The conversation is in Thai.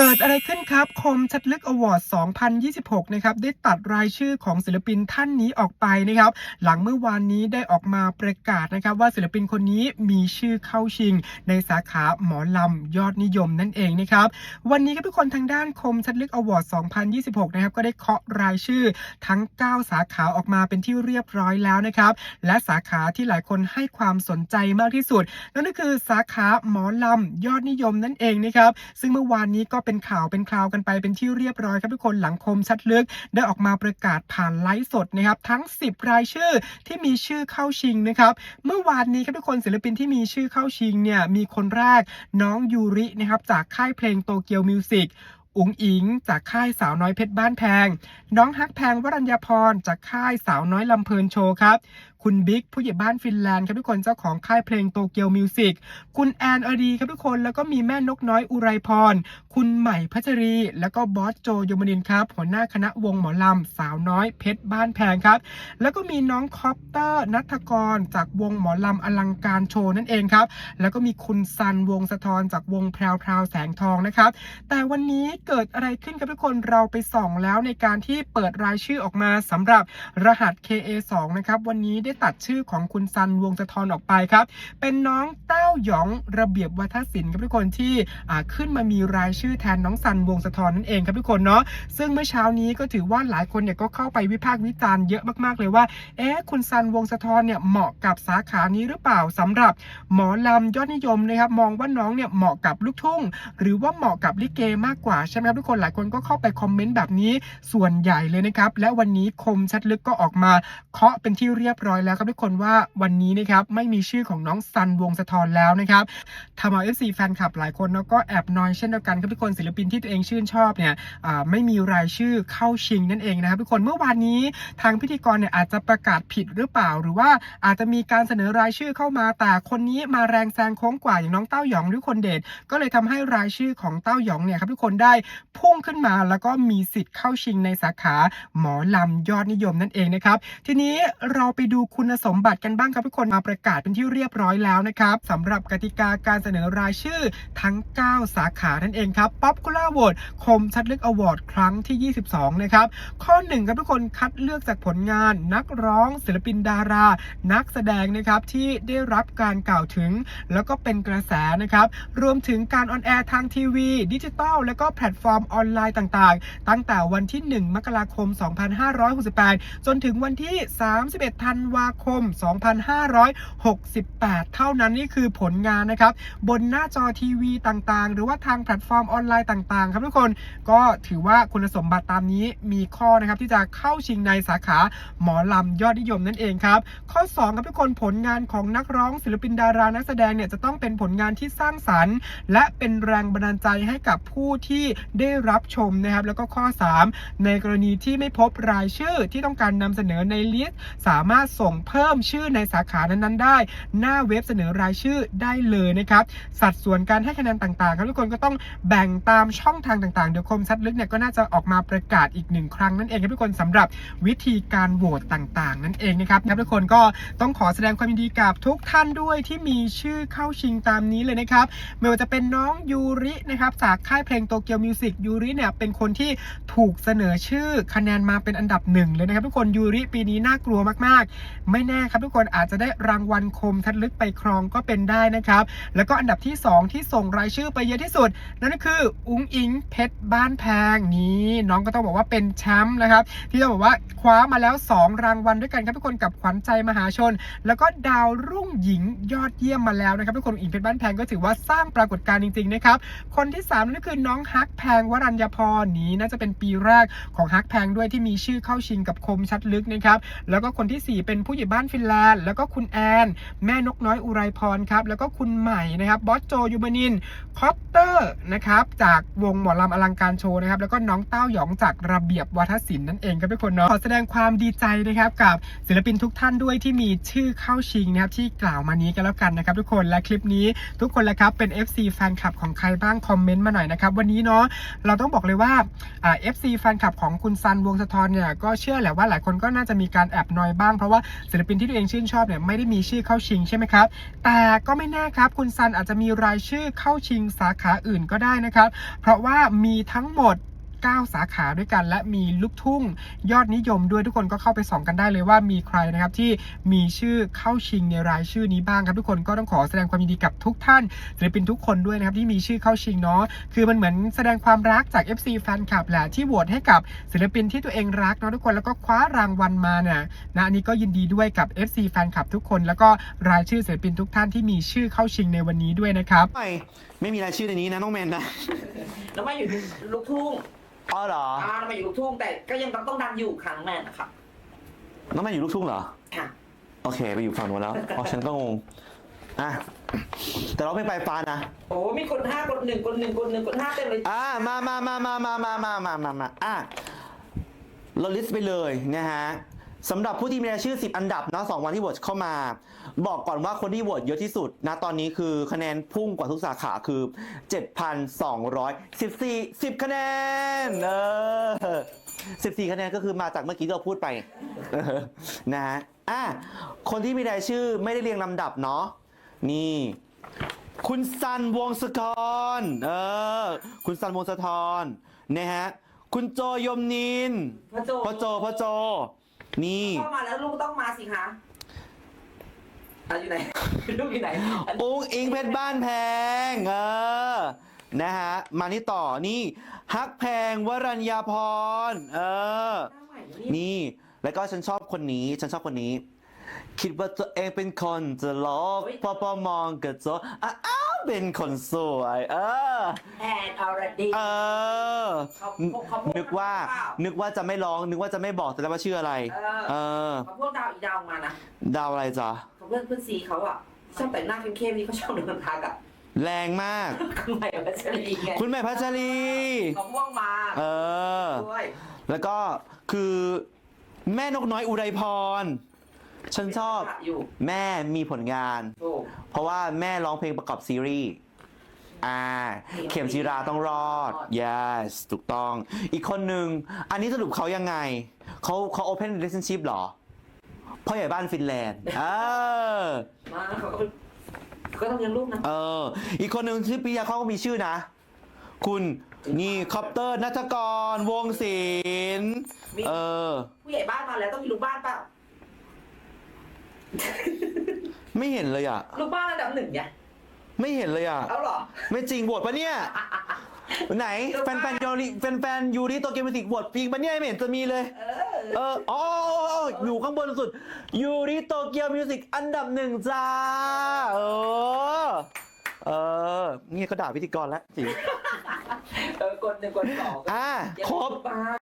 เกิดอะไรขึ้นครับ คมชัดลึกอวอร์ด 2026 นะครับ ได้ตัดรายชื่อของศิลปินท่านนี้ออกไปนะครับ หลังเมื่อวานนี้ได้ออกมาประกาศนะครับ ว่าศิลปินคนนี้มีชื่อเข้าชิง ในสาขาหมอลำยอดนิยมนั่นเองนะครับ วันนี้ครับทุกคนทางด้านคมชัดลึกอวอร์ด 2026 นะครับ ก็ได้เคาะรายชื่อทั้ง 9 สาขาออกมาเป็นที่เรียบร้อยแล้วนะครับ และสาขาที่หลายคนให้ความสนใจมากที่สุด นั่นก็คือสาขาหมอลำยอดนิยมนั่นเองนะครับ ซึ่งเมื่อวานนี้ก็เป็นข่าวเป็นคราวกันไปเป็นที่เรียบร้อยครับทุกคนหลังคมชัดลึก ได้ออกมาประกาศผ่านไลฟ์สดนะครับทั้ง 10 รายชื่อที่มีชื่อเข้าชิงนะครับเมื่อวานนี้ครับทุกคนศิลปินที่มีชื่อเข้าชิงเนี่ยมีคนแรกน้องยูรินะครับจากค่ายเพลงโตเกียวมิวสิกอุ๋งอิง จากค่ายสาวน้อยเพชรบ้านแพง น้องฮักแพงวรัญญาพร จากค่ายสาวน้อยลำเพลินโชว์ครับคุณบิ๊กผู้ใหญ่บ้านฟินแลนด์ครับทุกคนเจ้าของค่ายเพลงโตเกียวมิวสิกคุณแอนอดีครับทุกคนแล้วก็มีแม่นกน้อยอุไรพร คุณใหม่พัชรี แล้วก็บอสโจยมนินครับหัวหน้าคณะวงหมอลำสาวน้อยเพชรบ้านแพงครับ แล้วก็มีน้องคอปเตอร์นัทกร จากวงหมอลำอลังการโชว์นั่นเองครับ แล้วก็มีคุณซันวงสะทอนจากวงแพรวพราวแสงทองนะครับแต่วันนี้เกิดอะไรขึ้นครับทุกคนเราไปส่องแล้วในการที่เปิดรายชื่อออกมาสำหรับรหัส KA2 นะครับวันนี้ได้ตัดชื่อของคุณซันวงสะทอนออกไปครับ เป็นน้องเต้าหยองระเบียบวัฒนศิลป์ครับทุกคนที่ขึ้นมามีรายชื่อแทนน้องซันวงสะทอนนั่นเองครับทุกคนเนาะซึ่งเมื่อเช้านี้ก็ถือว่าหลายคนเนี่ยก็เข้าไปวิพากษ์วิจารณ์เยอะมากๆเลยว่าเอ๊ะคุณซันวงสะทอนเนี่ยเหมาะกับสาขานี้หรือเปล่าสำหรับหมอลำยอดนิยมนะครับมองว่าน้องเนี่ยเหมาะกับลูกทุ่ง หรือว่าเหมาะกับลิเกมากกว่าใช่ไหมครับทุกคนหลายคนก็เข้าไปคอมเมนต์แบบนี้ส่วนใหญ่เลยนะครับและวันนี้คมชัดลึกก็ออกมาเคาะเป็นที่เรียบร้อยแล้วครับทุกคนว่าวันนี้นะครับไม่มีชื่อของน้องซันวงสะทอนแล้วนะครับทำเอา FC แฟนคลับหลายคนเนาะก็แอบนอยเช่นเดียวกันครับทุกคนศิลปินที่ตัวเองชื่นชอบเนี่ยไม่มีรายชื่อเข้าชิงนั่นเองนะครับทุกคนเมื่อวานนี้ทางพิธีกรเนี่ยอาจจะประกาศผิดหรือเปล่า หรือว่าอาจจะมีการเสนอรายชื่อเข้ามาแต่คนนี้มาแรงแซงโค้งกว่าอย่างน้องเต้าหยองหรือคนเดชก็เลยทำให้รายชื่อของเต้าหยองเนี่ยครับทุกคนได้พุ่งขึ้นมาแล้วก็มีสิทธิ์เข้าชิงในสาขาหมอลำยอดนิยมนั่นเองนะครับทีนี้เราไปดูคุณสมบัติกันบ้างครับทุกคนมาประกาศเป็นที่เรียบร้อยแล้วนะครับสำหรับกติกาการเสนอรายชื่อทั้ง 9 สาขานั่นเองครับ Popular Vote คมชัดเลึกอวอร์ดครั้งที่ 22 นะครับ ข้อหนึ่งครับทุกคนคัดเลือกจากผลงาน นักร้องศิลปินดารา นักแสดงนะครับที่ได้รับการกล่าวถึง แล้วก็เป็นกระแสนะครับ รวมถึงการออนแอร์ทางทีวี ดิจิตอลและก็แพลตฟอร์มออนไลน์ต่างๆ ตั้งแต่วันที่ 1 มกราคม 2568 จนถึงวันที่ 31 ธันวาคม 2568 เท่านั้นนี่คือผลงานนะครับ บนหน้าจอทีวีต่างๆ หรือว่าทางแพลตฟอร์มออนไลน์ต่างๆ ครับทุกคนก็ถือว่าคุณสมบัติตามนี้มีข้อนะครับที่จะเข้าชิงในสาขาหมอลำยอดนิยมนั่นเองครับ ข้อ 2 ครับทุกคนผลงานของนักร้องศิลปินดารานักแสดงเนี่ยจะต้องเป็นผลงานที่สร้างสรรค์ และเป็นแรงบันดาลใจให้กับผู้ที่ได้รับชมนะครับ แล้วก็ข้อ 3 ในกรณีที่ไม่พบรายชื่อที่ต้องการนำเสนอในลิสต์สามารถส่งเพิ่มชื่อในสาขานั้นๆ ได้ หน้าเว็บเสนอรายชื่อได้เลยนะครับ สัดส่วนการให้คะแนนต่างๆ ครับทุกคนก็ต้องแบ่งตามช่องทางต่างๆ เดี๋ยวคมชัดลึกเนี่ยก็น่าจะออกมาประกาศอีกหนึ่งครั้งนั่นเองครับทุกคนสำหรับวิธีการโหวตต่างๆ นั่นเองนะครับทุกคนก็ต้องขอแสดงความยินดีกับทุกท่านด้วยที่มีชื่อเข้าชิงตามนี้เลยนะครับไม่ว่าจะเป็นน้องยูรินะครับจากค่ายเพลงโตเกียวมิวสิกยูริเนี่ยเป็นคนที่ถูกเสนอชื่อคะแนนมาเป็นอันดับหนึ่งเลยนะครับทุกคนยูริปีนี้น่ากลัวมากไม่แน่ครับทุกคนอาจจะได้รางวัลคมทัดลึกไปครองก็เป็นได้นะครับ แล้วก็อันดับที่ 2 ที่ส่งรายชื่อไปเยอะที่สุด นั่นก็คืออุ้งอิงเพชรบ้านแพงนี่น้องก็ต้องบอกว่าเป็นแชมป์นะครับ ที่ต้องบอกว่าคว้ามาแล้ว 2 รางวัลด้วยกันครับทุกคนกับขวัญใจมหาชน แล้วก็ดาวรุ่งหญิงยอดเยี่ยมมาแล้วนะครับทุกคนอิงเพชรบ้านแพงก็ถือว่าสร้างปรากฏการณ์จริงๆนะครับคนที่3นั่นก็คือน้องฮักแพงวรัญญาพรนี้น่าจะเป็นปีแรกของฮักแพงด้วยที่มีชื่อเข้าชิงกับคมชัดลึกนะครับแล้วก็คนทีสี่4 เป็นผู้ใหญ่บ้านฟินแลนด์ แล้วก็คุณแอนแม่นกน้อยอุไรพรครับแล้วก็คุณใหม่นะครับบอสโจยูบานินคอปเตอร์นะครับจากวงหมอลำอลังการโชว์นะครับแล้วก็น้องเต้าหยองจากระเบียบวัฒนศิลป์นั่นเองครับทุกคนเนาะขอแสดงความดีใจนะครับกับศิลปินทุกท่านด้วยที่มีชื่อเข้าชิงนะครับที่กล่าวมานี้กันแล้วกันนะครับทุกคนและคลิปนี้ทุกคนแหละครับเป็น FC แฟนคลับของใครบ้างคอมเมนต์มาหน่อยนะครับวันนี้เนาะเราต้องบอกเลยว่าเอ่า FC แฟนคลับของคุณซันวงสะทอนเนี่ยก็เชื่อแหละว่าหลายคนก็น่าจะมีการแอบนอยบ้างเพราะว่าศิลปินที่ตัวเองชื่นชอบเนี่ยไม่ได้มีชื่อเข้าชิงใช่ไหมครับ แต่ก็ไม่แน่ครับ คุณซันอาจจะมีรายชื่อเข้าชิงสาขาอื่นก็ได้นะครับ เพราะว่ามีทั้งหมด 9 สาขาด้วยกัน และมีลูกทุ่งยอดนิยมด้วยทุกคนก็เข้าไปส่องกันได้เลยว่ามีใครนะครับที่มีชื่อเข้าชิงในรายชื่อนี้บ้างครับทุกคนก็ต้องขอแสดงความยินดีกับทุกท่านศิลปินทุกคนด้วยนะครับที่มีชื่อเข้าชิงเนาะคือมันเหมือนแสดงความรักจาก FC แฟนคลับแหละที่โหวตให้กับศิลปินที่ตัวเองรักเนาะทุกคนแล้วก็คว้ารางวัลมาเนี่ยนะอันนี้ก็ยินดีด้วยกับ FC แฟนคลับทุกคน แล้วก็รายชื่อศิลปินทุกท่านที่มีชื่อเข้าชิงในวันนี้ด้วยนะครับ ไม่ไม่มีรายชื่อในนี้นะน้องแมนนะ แล้วมาอยู่ลูกทุ่ง อ๋อเหรอ อ่าแล้วมาอยู่ลูกทุ่งแต่ก็ยังต้องต้องดังอยู่ครั้งแม่นะครับน้องแมนอยู่ลูกทุ่งเหรอ ค่ะ โอเค ไปอยู่ฝั่งนู้นแล้วอ๋อฉันก็งง อะ แต่เราไม่ไปฟ้านะ โอ้มีคนห้ากดหนึ่งกดหนึ่งกดหนึ่งกดห้าเต็มเลยอ่ามามามามามามามามามามาอะเราลิสต์ไปเลยนะฮะ สำหรับผู้ที่มีรายชื่อ 10 อันดับเนาะสองวันที่โหวตเข้ามา บอกก่อนว่าคนที่โหวตเยอะที่สุดนะตอนนี้คือคะแนนพุ่งกว่าทุกสาขาคือ 7,214 10 คะแนนเออ14 คะแนนก็คือมาจากเมื่อกี้ที่เราพูดไปเออนะฮะอะคนที่มีรายชื่อไม่ได้เรียงลำดับเนาะนี่ คุณซันวงศกรเออ คุณซันวงศธรนะฮะคุณโจยมนินพ่อโจพ่อโจพ่อโจ นี่ เข้ามาแล้วลูกต้องมาสิคะอะอยู่ไหน ลูกอยู่ไหนอันอุ้งอิงเพชรบ้านแพงเออนะฮะ มานี่ต่อนี่ฮักแพงวรัญญาพร เออ หน้าใหม่นี่นี่แล้วก็ฉันชอบคนนี้ ฉันชอบคนนี้ คิดว่าตัวเองเป็นคนจะลกพอพอมองกระจกอ้าว เป็นคนสวยเออ แอนออร์ดี เออ เขาเขาพูดนึกว่า เปล่านึกว่าจะไม่ร้อง นึกว่าจะไม่บอกแต่แล้วว่าชื่ออะไร เออ เออ เขาพวกดาวอีกดาวมานะดาวอะไรจ๊ะ เขาเพื่อนเพื่อนซีเขาอะชอบแต่งหน้าเข้มๆนี่เขาชอบโดนทักอะแรงมากคุณใหม่พัชรีไงคุณแม่พัชรี เขาม่วงมาเออ ด้วยแล้วก็คือแม่นกน้อยอุไรพร ฉันชอบอยู่แม่มีผลงาน ถูก เพราะว่าแม่ร้องเพลงประกอบซีรีส์อ่า เข็มจีราต้องรอด yes ถูกต้อง อีกคนหนึ่ง อันนี้สรุปเขายังไง เขาเขา open relationship เหรอ พ่อใหญ่บ้านฟินแลนด์เออมาเขาก็เป็นก็ต้องเลี้ยงลูกนะ เออ อีกคนหนึ่งที่ปิยาเขาก็มีชื่อนะ คุณนี่คอปเตอร์นัทกรวงศิลป์เออ ผู้ใหญ่บ้านมาแล้วต้องมีลูกบ้านเปล่า ไม่เห็นเลยอะ ลูกบ้านระดับหนึ่งไงไม่เห็นเลยอะ เอาเหรอ ไม่จริงบวชปะเนี่ย ไหนลูกแฟบ้านนแฟนยูริแฟนแฟนยูริโตเกียวมิวสิกบวชจริงปะเนี่ยไม่เห็นจะมีเลย เออเอออ๋ออ๋ออยู่ข้างบนสุดยูริโตเกียวมิวสิกอันดับหนึ่งจ้า เออ เออเนี่ยก็ด่าพิธีกรแล้วจริงเออกดหนึ่งกดสองอะเดี๋ยวครบ ลูกบ้าน